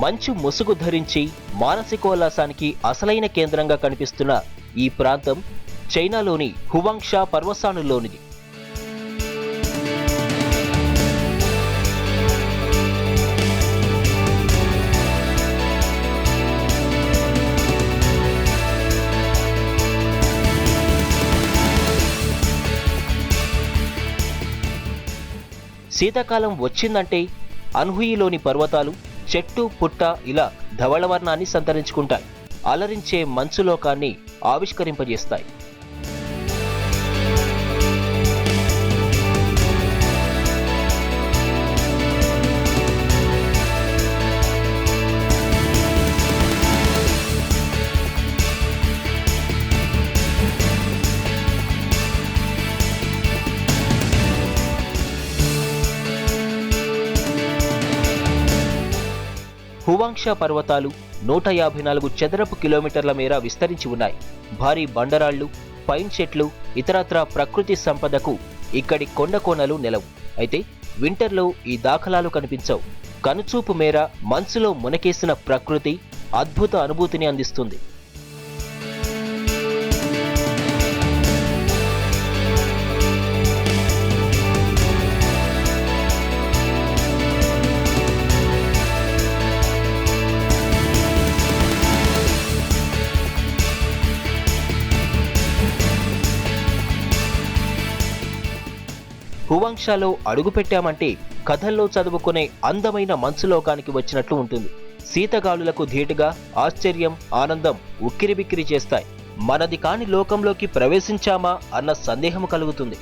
మంచు ముసుగు ధరించి మానసికోల్లాసానికి అసలైన కేంద్రంగా కనిపిస్తున్న ఈ ప్రాంతం చైనాలోని హువాంక్షా పర్వసానులోనిది శీతాకాలం వచ్చిందంటే అన్హుయిలోని పర్వతాలు చెట్టు పుట్ట ఇలా ధవళవర్ణాన్ని సంతరించుకుంటాయి. అలరించే మంచు లోకాన్ని ఆవిష్కరింపజేస్తాయి. హువాంక్ష పర్వతాలు నూట యాభై నాలుగు చదరపు కిలోమీటర్ల మేర విస్తరించి ఉన్నాయి. భారీ బండరాళ్ళు పైన్ చెట్లు ఇతరత్రా ప్రకృతి సంపదకు ఇక్కడి కొండ కోనలు నెలవు. అయితే వింటర్లో ఈ దాఖలాలు కనిపించవు. కనుచూపు మేర మనసులో మునకేసిన ప్రకృతి అద్భుత అనుభూతిని అందిస్తుంది. హువాంక్షాలో అడుగుపెట్టామంటే కథల్లో చదువుకునే అందమైన మంచు లోకానికి వచ్చినట్లు ఉంటుంది. శీతగాలులకు ధీటుగా ఆశ్చర్యం ఆనందం ఉక్కిరిబిక్కిరి చేస్తాయి. మనది కాని లోకంలోకి ప్రవేశించామా అన్న సందేహం కలుగుతుంది.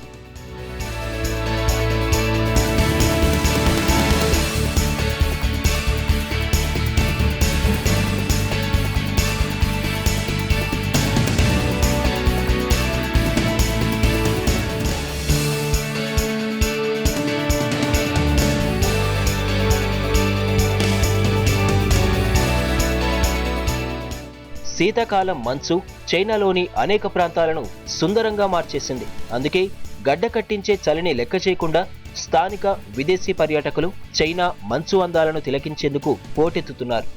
శీతాకాలం మంచు చైనాలోని అనేక ప్రాంతాలను సుందరంగా మార్చేసింది. అందుకే గడ్డ కట్టించే చలిని లెక్క చేయకుండా స్థానిక విదేశీ పర్యాటకులు చైనా మంచు అందాలను తిలకించేందుకు పోటెత్తుతున్నారు.